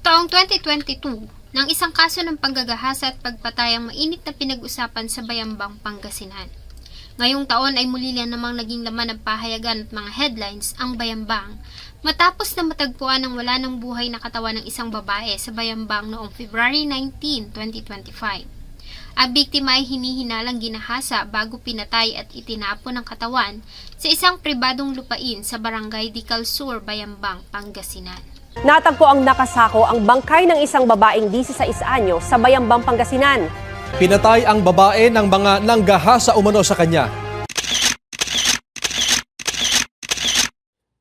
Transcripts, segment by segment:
Taong 2022, ng isang kaso ng panggagahasa at pagpatay ang mainit na pinag-usapan sa Bayambang, Pangasinan. Ngayong taon ay muli na namang naging laman ng pahayagan at mga headlines ang Bayambang matapos na matagpuan ang wala ng buhay na katawan ng isang babae sa Bayambang noong February 19, 2025. Ang biktima ay hinihinalang ginahasa bago pinatay at itinapon ang katawan sa isang pribadong lupain sa barangay Dical Sur, Bayambang, Pangasinan. Natagpo ang nakasako ang bangkay ng isang babaeng 16 anyo sa Bayambang, Pangasinan. Pinatay ang babae ng mga nanggahasa umano sa kanya.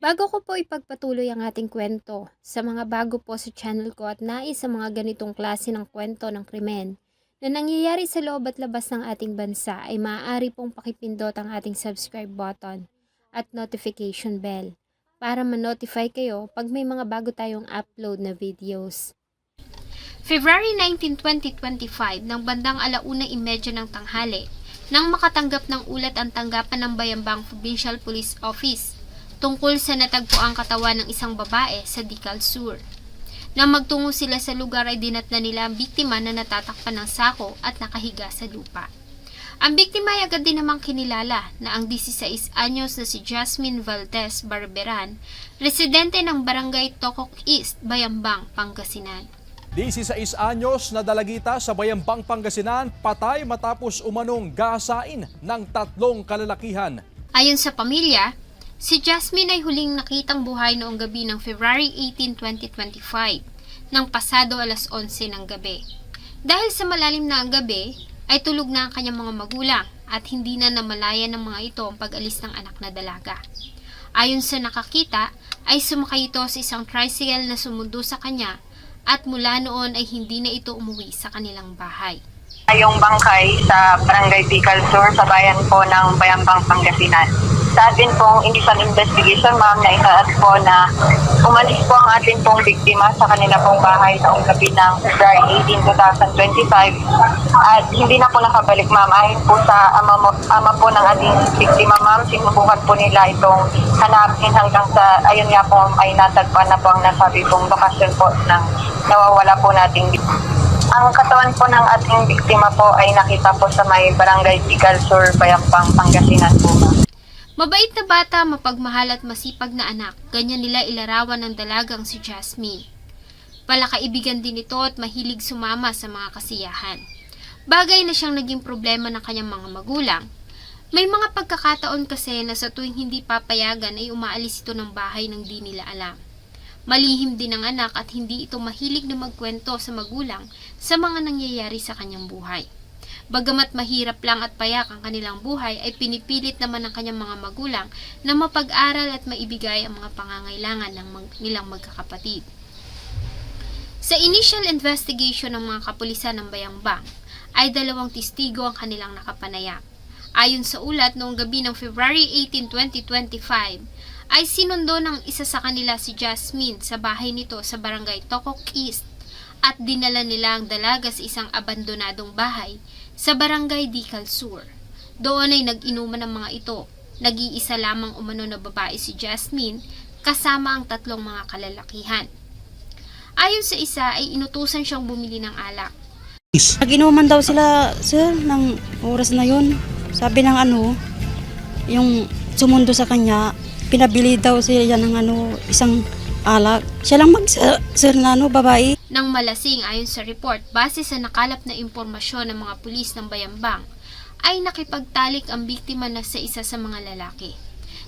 Bago ko po ipagpatuloy ang ating kwento, sa mga bago po sa channel ko at nais sa mga ganitong klase ng kwento ng krimen na nangyayari sa loob at labas ng ating bansa ay maaari pong pakipindot ang ating subscribe button at notification bell para ma-notify kayo pag may mga bago tayong upload na videos. February 19, 2025, ng bandang alauna imedya ng tanghali, nang makatanggap ng ulat ang tanggapan ng Bayambang Provincial Police Office tungkol sa natagpuang katawan ng isang babae sa Dical Sur. Nang magtungo sila sa lugar ay dinatna nila ang biktima na natatakpan ng sako at nakahiga sa lupa. Ang biktima ay agad din namang kinilala na ang 16 anyos na si Jasmine Valdez Barberan, residente ng barangay Tokok East, Bayambang, Pangasinan. 16 anyos na dalagita sa Bayambang Pangasinan, patay matapos umanong gasain ng tatlong kalalakihan. Ayon sa pamilya, si Jasmine ay huling nakitang buhay noong gabi ng February 18, 2025, ng pasado alas 11 ng gabi. Dahil sa malalim na ang gabi, ay tulog na ang kanyang mga magulang at hindi na namalaya ng mga ito ang pag-alis ng anak na dalaga. Ayon sa nakakita, ay sumakay ito sa isang tricycle na sumundo sa kanya at mula noon ay hindi na ito umuwi sa kanilang bahay. yung bangkay sa Barangay Pical Sur sa bayan po ng Bayambang, Pangasinan. Sa atin pong initial investigation, ma'am, na itaat po na umalis po ang ating pong biktima sa kanila pong bahay noong gabi ng February 18, 2025 at hindi na po nakabalik, ma'am. Ayon po sa ama, ama po ng ating biktima, ma'am, sinubukan po nila itong hanapin hanggang sa, ayun nga po, ay natagpan na po ang nasabi pong bakasyon po ng nawawala po nating ang katawan po ng ating biktima po ay nakita po sa may barangay Tigal Sur, Bayampang, Pangasinan po. ma'am. Mabait na bata, mapagmahal at masipag na anak, ganyan nila ilarawan ng dalagang si Jasmine. Palakaibigan din ito at mahilig sumama sa mga kasiyahan. Bagay na siyang naging problema ng kanyang mga magulang. May mga pagkakataon kasi na sa tuwing hindi papayagan ay umaalis ito ng bahay nang di nila alam. Malihim din ang anak at hindi ito mahilig na magkwento sa magulang sa mga nangyayari sa kanyang buhay. Bagamat mahirap lang at payak ang kanilang buhay, ay pinipilit naman ng kanyang mga magulang na mapag-aral at maibigay ang mga pangangailangan ng mag- nilang magkakapatid. Sa initial investigation ng mga kapulisan ng Bayambang, ay dalawang testigo ang kanilang nakapanayam. Ayon sa ulat noong gabi ng February 18, 2025, ay sinundo ng isa sa kanila si Jasmine sa bahay nito sa barangay Tokok East at dinala nila ang dalaga sa isang abandonadong bahay sa barangay Dical Sur. Doon ay nag-inuman ng mga ito. Nag-iisa lamang umano na babae si Jasmine kasama ang tatlong mga kalalakihan. Ayon sa isa ay inutusan siyang bumili ng alak. Nag-inuman daw sila, sir, ng oras na yun. Sabi ng ano, yung sumundo sa kanya, pinabili daw siya ng ano, isang alak. Siya lang mag, sir, na ano, babae. Nang malasing ayon sa report, base sa nakalap na impormasyon ng mga pulis ng Bayambang, ay nakipagtalik ang biktima na sa isa sa mga lalaki.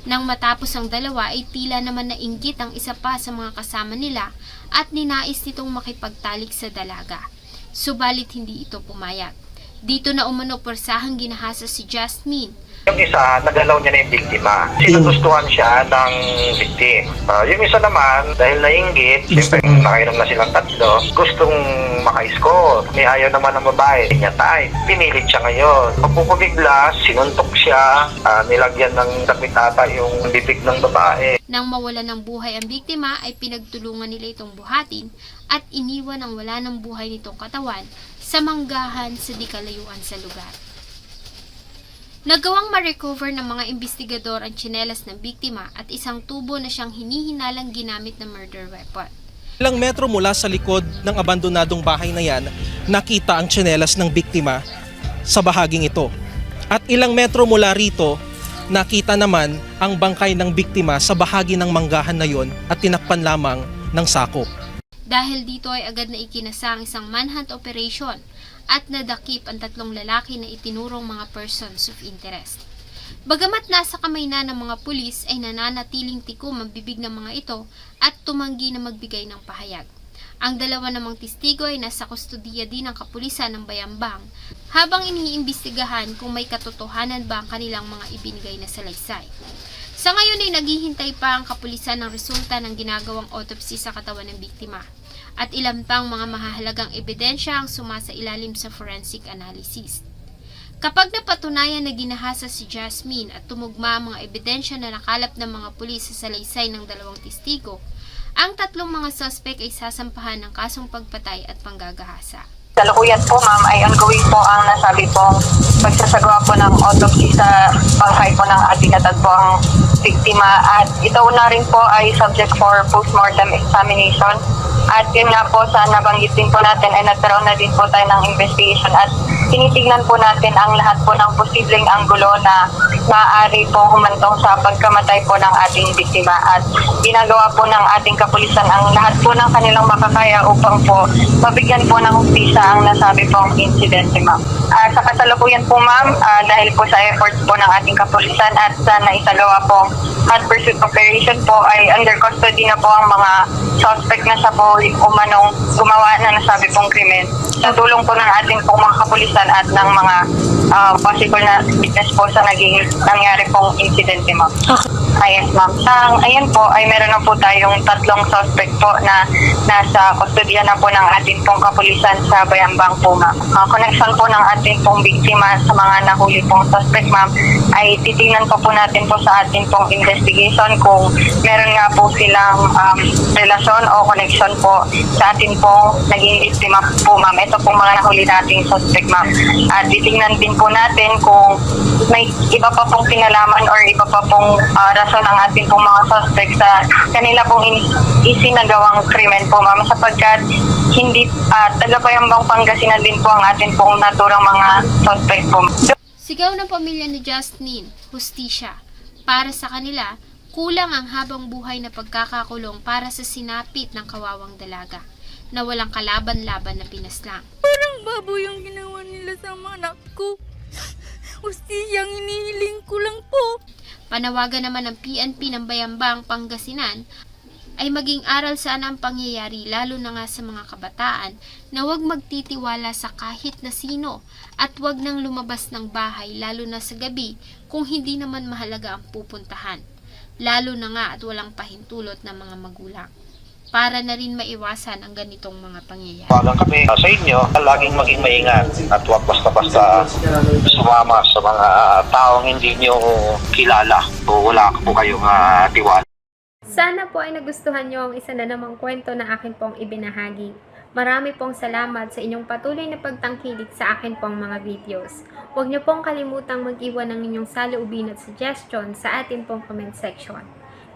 Nang matapos ang dalawa ay tila naman nainggit ang isa pa sa mga kasama nila at ninais nitong makipagtalik sa dalaga. Subalit hindi ito pumayag. Dito na umano persahang ginahasa si Jasmine Yung isa, nagalaw niya na yung biktima. Sinugustuhan siya ng victim. Ah, yung isa naman, dahil nainggit, siyempre nakainom na silang tatlo, gustong maka-score. May ayaw naman ng babae, hindi niya type. Pinilit siya ngayon. Pagpupabigla, sinuntok siya, ah, nilagyan ng damit ata yung bibig ng babae. Nang mawala ng buhay ang biktima ay pinagtulungan nila itong buhatin at iniwan ang wala ng buhay nitong katawan sa manggahan sa di kalayuan sa lugar. Nagawang ma-recover ng mga investigador ang tsinelas ng biktima at isang tubo na siyang hinihinalang ginamit na murder weapon. Ilang metro mula sa likod ng abandonadong bahay na yan, nakita ang tsinelas ng biktima sa bahaging ito. At ilang metro mula rito, nakita naman ang bangkay ng biktima sa bahagi ng manggahan na yon at tinakpan lamang ng sako. Dahil dito ay agad na ikinasang isang manhunt operation at nadakip ang tatlong lalaki na itinurong mga persons of interest. Bagamat nasa kamay na ng mga pulis ay nananatiling tikom ang bibig ng mga ito at tumanggi na magbigay ng pahayag. Ang dalawa namang testigo ay nasa kustudiya din ng kapulisan ng Bayambang habang iniimbestigahan kung may katotohanan ba ang kanilang mga ibinigay na salaysay. Sa ngayon ay naghihintay pa ang kapulisan ng resulta ng ginagawang autopsy sa katawan ng biktima at ilan pang mga mahahalagang ebidensya ang sumasa ilalim sa forensic analysis. Kapag napatunayan na ginahasa si Jasmine at tumugma ang mga ebidensya na nakalap ng mga pulis sa salaysay ng dalawang testigo, ang tatlong mga suspect ay sasampahan ng kasong pagpatay at panggagahasa. Kalukuyan po ma'am ay ongoing po ang nasabi pong pagsasagawa po ng autopsy sa bangkay po ng ating natagpuang biktima at ito na rin po ay subject for postmortem examination at yun nga po sa nabanggit din po natin ay nagkaroon na din po tayo ng investigation at tinitignan po natin ang lahat po ng posibleng anggulo na maaari po humantong sa pagkamatay po ng ating biktima at ginagawa po ng ating kapulisan ang lahat po ng kanilang makakaya upang po mabigyan po ng hustisya ang nasabi pong insidente ma'am. Ah, sa kasalukuyan po ma'am, ah, dahil po sa efforts po ng ating kapulisan at sa naisagawa pong hot pursuit operation po ay under custody na po ang mga suspect na sa po umanong gumawa na nasabi pong krimen. Sa tulong po ng ating pong mga kapulisan at ng mga ah, possible na witness po sa naging nangyari pong insidente ma'am. Ayos ma'am. Sa ayan po ay meron na po tayong tatlong suspect po na nasa kustodiya na po ng ating pong kapulisan sa Bayambang po ma'am. Ang connection po ng ating pong biktima sa mga nahuli pong suspect ma'am ay titingnan po po natin po sa ating pong investigation kung meron nga po silang um, relasyon o connection po sa ating pong naging biktima po ma'am. Ito pong mga nahuli nating suspect ma'am. At titingnan din po natin kung may iba pa pong pinalaman or iba pa pong ah, rason ang ating pong mga suspect sa kanila pong in- isinagawang krimen po ma'am sapagkat hindi uh, taga-payambang Pangasinan din po ang ating pong naturang mga suspect po. Sigaw ng pamilya ni Justine, hustisya. Para sa kanila, kulang ang habang buhay na pagkakakulong para sa sinapit ng kawawang dalaga na walang kalaban-laban na pinaslang. Parang baboy yung ginawa nila sa mga anak ko. Hustiyang inihiling ko lang po. Panawagan naman ng PNP ng Bayambang, Pangasinan ay maging aral sana ang pangyayari lalo na nga sa mga kabataan na huwag magtitiwala sa kahit na sino at huwag nang lumabas ng bahay lalo na sa gabi kung hindi naman mahalaga ang pupuntahan. Lalo na nga at walang pahintulot ng mga magulang. Para na rin maiwasan ang ganitong mga pangyayari. Tawagan kami uh, sa inyo, laging maging maingat at huwag basta-basta sumama sa mga taong hindi nyo kilala o wala po kayong uh, tiwala. Sana po ay nagustuhan nyo ang isa na namang kwento na akin pong ibinahagi. Marami pong salamat sa inyong patuloy na pagtangkilik sa akin pong mga videos. Huwag niyo pong kalimutang mag-iwan ng inyong saloobin at suggestion sa atin pong comment section.